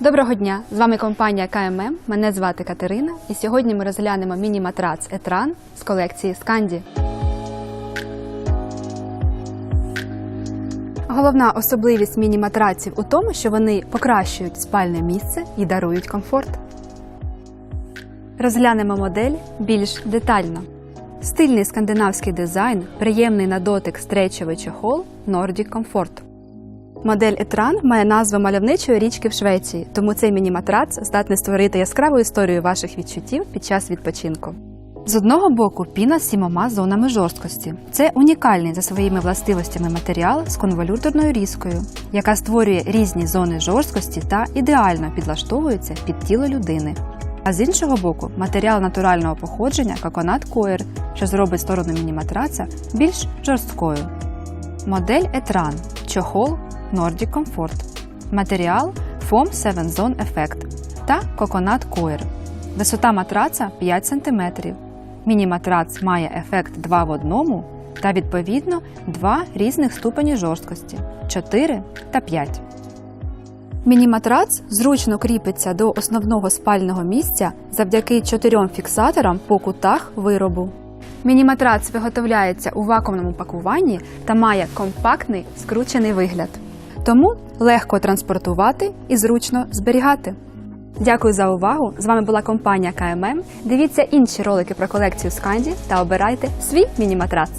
Доброго дня! З вами компанія КММ. Мене звати Катерина, і сьогодні ми розглянемо міні-матрац Етран з колекції Сканді. Головна особливість міні-матраців у тому, що вони покращують спальне місце і дарують комфорт. Розглянемо модель більш детально. Стильний скандинавський дизайн, приємний на дотик стрейчовий чохол Nordic Comfort. Модель Етран має назву мальовничої річки в Швеції, тому цей міні-матрац здатний створити яскраву історію ваших відчуттів під час відпочинку. З одного боку піна з сімома зонами жорсткості. Це унікальний за своїми властивостями матеріал з конволюторною різкою, яка створює різні зони жорсткості та ідеально підлаштовується під тіло людини. А з іншого боку, матеріал натурального походження коконат коєр, що зробить сторону міні-матраца більш жорсткою. Модель Етран чохол Nordic Comfort. Матеріал Foam 7 Zone Effect та Coconut Coir. Висота матраца 5 см. Міні-матрац має ефект 2 в одному та відповідно 2 різних ступені жорсткості 4 та 5. Міні-матрац зручно кріпиться до основного спального місця завдяки чотирьом фіксаторам по кутах виробу. Міні-матрац виготовляється у вакуумному пакуванні та має компактний скручений вигляд. Тому легко транспортувати і зручно зберігати. Дякую за увагу! З вами була компанія КММ. Дивіться інші ролики про колекцію Сканді та обирайте свій міні-матрац.